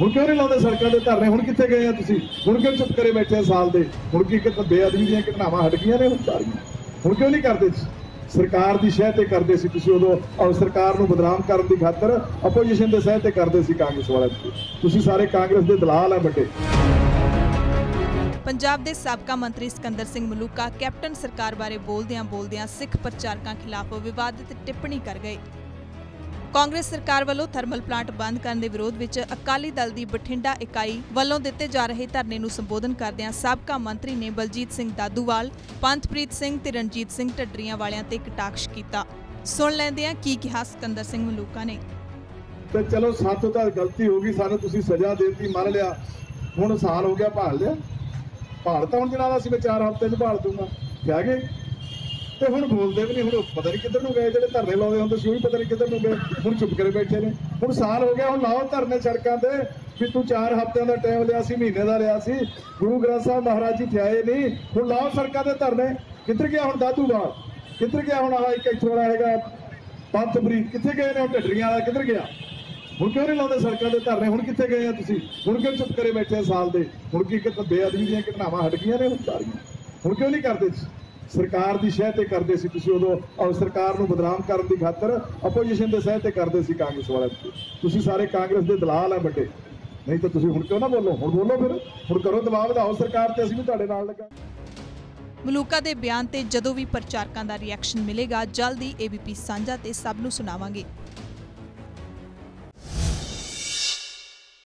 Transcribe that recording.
ਹੁਣ ਕਿਉਂ ਨਹੀਂ ਲਾਉਂਦੇ ਸੜਕਾਂ ਦੇ ਧਰਨੇ? ਹੁਣ ਕਿੱਥੇ ਗਏ ਆ ਤੁਸੀਂ? ਹੁਣ ਕਿਉਂ ਚੁੱਪ ਕਰੇ ਬੈਠੇ ਆ ਸਾਲ ਦੇ? ਹੁਣ ਕੀ ਕਿ ਬੇਅਦਬੀ ਦੀਆਂ ਘਟਨਾਵਾਂ ਹਟ ਗਈਆਂ ਨੇ ਹੁਣ ਸਾਰੀਆਂ? ਹੁਣ ਕਿਉਂ ਨਹੀਂ ਕਰਦੇ ਸਰਕਾਰ ਦੀ ਸ਼ਹਿ ਤੇ ਕਰਦੇ ਸੀ ਤੁਸੀਂ ਉਦੋਂ ਔਰ ਸਰਕਾਰ ਨੂੰ ਬਦਨਾਮ ਕਰਨ ਦੀ ਖਾਤਰ ਆਪੋਜੀਸ਼ਨ ਦੇ ਸਹਿ ਤੇ ਕਰਦੇ ਸੀ ਕਾਂਗਰਸ ਵਾਲੇ ਤੁਸੀਂ ਸਾਰੇ ਕਾਂਗਰਸ ਦੇ ਦਲਾਲ ਆ ਵੱਡੇ। ਪੰਜਾਬ ਦੇ ਸਾਬਕਾ ਮੰਤਰੀ ਸਿਕੰਦਰ ਸਿੰਘ ਮਲੂਕਾ, ਕੈਪਟਨ ਸਰਕਾਰ ਬਾਰੇ ਬੋਲਦਿਆਂ ਬੋਲਦਿਆਂ ਸਿੱਖ ਪ੍ਰਚਾਰਕਾਂ ਖਿਲਾਫ ਵਿਵਾਦਿਤ ਟਿੱਪਣੀ ਕਰ ਗਏ। ਕਾਂਗਰਸ ਸਰਕਾਰ ਵੱਲੋਂ ਥਰਮਲ ਪਲਾਂਟ ਬੰਦ ਕਰਨ ਦੇ ਵਿਰੋਧ ਵਿੱਚ ਅਕਾਲੀ ਦਲ ਦੀ ਬਠਿੰਡਾ ਇਕਾਈ ਵੱਲੋਂ ਦਿੱਤੇ ਜਾ ਰਹੇ ਧਰਨੇ ਨੂੰ ਸੰਬੋਧਨ ਕਰਦਿਆਂ ਸਾਬਕਾ ਮੰਤਰੀ ਨੇ ਬਲਜੀਤ ਸਿੰਘ ਦਾਦੂਵਾਲ, ਪੰਥਪ੍ਰੀਤ ਸਿੰਘ ਤੇ ਰਣਜੀਤ ਸਿੰਘ ਢੱਡਰੀਆਂ ਵਾਲਿਆਂ ਤੇ ਕਟਾਕਸ਼ ਕੀਤਾ। ਸੁਣ ਲੈਂਦੇ ਆ ਕੀ ਕਿਹਾ ਸਿਕੰਦਰ ਸਿੰਘ ਮਲੂਕਾ ਨੇ। ਤੇ ਚਲੋ ਸਾਥੋਂ ਤਾਂ ਗਲਤੀ ਹੋ ਗਈ, ਸਾਨੂੰ ਤੁਸੀਂ ਸਜ਼ਾ ਦੇ ਦਿੱਤੀ, ਮੰਨ ਲਿਆ। ਹੁਣ ਸਾਲ ਹੋ ਗਿਆ ਭਾਲ ਲਿਆ ਭਾਲ ਤਾਂ ਹੁਣ ਜਨਾਬ ਅਸੀਂ ਮੈਂ 4 ਹਫ਼ਤੇ 'ਚ ਭਾਲ ਦੂੰਗਾ। ਕਿਹਾ ਗਏ ਤੇ ਹੁਣ ਬੋਲਦੇ ਵੀ ਨਹੀਂ, ਹੁਣ ਪਤਾ ਨਹੀਂ ਕਿੱਧਰ ਨੂੰ ਗਏ, ਜਿਹੜੇ ਧਰਨੇ ਲਾਉਂਦੇ ਹੁੰਦੇ ਸੀ, ਉਹ ਵੀ ਪਤਾ ਨਹੀਂ ਕਿੱਧਰ ਨੂੰ ਗਏ। ਹੁਣ ਚੁੱਪ ਕਰੇ ਬੈਠੇ ਨੇ। ਹੁਣ ਸਾਲ ਹੋ ਗਿਆ, ਹੁਣ ਲਾਓ ਧਰਨੇ ਸੜਕਾਂ ਤੇ, ਵੀ ਤੂੰ 4 ਹਫ਼ਤਿਆਂ ਦਾ ਟਾਈਮ ਲਿਆ ਸੀ, ਮਹੀਨੇ ਦਾ ਲਿਆ ਸੀ। ਗੁਰੂ ਗ੍ਰੰਥ ਸਾਹਿਬ ਮਹਾਰਾਜ ਜੀ ਥਿਆਏ ਨਹੀਂ। ਹੁਣ ਲਾਓ ਸੜਕਾਂ ਤੇ ਧਰਨੇ। ਕਿੱਧਰ ਗਿਆ ਹੁਣ ਦਾਦੂਵਾਲ ਕਿੱਧਰ ਗਿਆ ਹੁਣ ਆਹ ਇੱਕ ਇੱਥੋਂ ਵਾਲਾ ਹੈਗਾ, ਪੰਥ ਬਰੀਤ ਕਿੱਥੇ ਗਏ ਨੇ ਉਹ ਢੱਡਰੀਆਂ ਵਾਲਾ? ਕਿੱਧਰ ਗਿਆ? ਹੁਣ ਕਿਉਂ ਨਹੀਂ ਲਾਉਂਦੇ ਸੜਕਾਂ ਦੇ ਧਰਨੇ? ਹੁਣ ਕਿੱਥੇ ਗਏ ਆ ਤੁਸੀਂ? ਹੁਣ ਕਿਉਂ ਚੁੱਪ ਕਰੇ ਬੈਠੇ ਆ ਸਾਲ ਦੇ? ਹੁਣ ਕੀ ਕਿ ਬੇਅਦਬੀ ਦੀਆਂ ਘਟਨਾਵਾਂ ਹਟ ਗਈਆਂ ਨੇ ਹੁਣ ਸਾਰੀਆਂ? ਹੁਣ ਕਿਉਂ ਨਹੀਂ ਕਰਦੇ ਸਰਕਾਰ ਦੀ ਸ਼ਹਿ ਤੇ ਕਰਦੇ ਸੀ ਤੁਸੀਂ ਉਦੋਂ ਔਰ ਸਰਕਾਰ ਨੂੰ ਬਦਨਾਮ ਕਰਨ ਦੀ ਖਾਤਰ ਆਪੋਜੀਸ਼ਨ ਦੇ ਸਹਿ ਤੇ ਕਰਦੇ ਸੀ ਕਾਂਗਰਸ ਵਾਲੇ ਤੁਸੀਂ ਸਾਰੇ ਕਾਂਗਰਸ ਦੇ ਦਲਾਲ ਆ ਵੱਡੇ। ਨਹੀਂ ਤਾਂ ਤੁਸੀਂ ਹੁਣ ਕਿਉਂ ਨਾ ਬੋਲੋ? ਹੁਣ ਬੋਲੋ ਫਿਰ। ਹੁਣ ਕਰੋ ਦਬਾਅ ਵਧਾਓ ਸਰਕਾਰ ਤੇ, ਅਸੀਂ ਵੀ ਤੁਹਾਡੇ ਨਾਲ ਲੱਗਾ। ਮਲੂਕਾ ਦੇ ਬਿਆਨ ਤੇ ਜਦੋਂ ਵੀ ਪ੍ਰਚਾਰਕਾਂ ਦਾ ਰਿਐਕਸ਼ਨ ਮਿਲੇਗਾ, ਜਲਦੀ ਏਬੀਪੀ ਸਾਂਝਾ ਤੇ ਸਭ ਨੂੰ ਸੁਣਾਵਾਂਗੇ।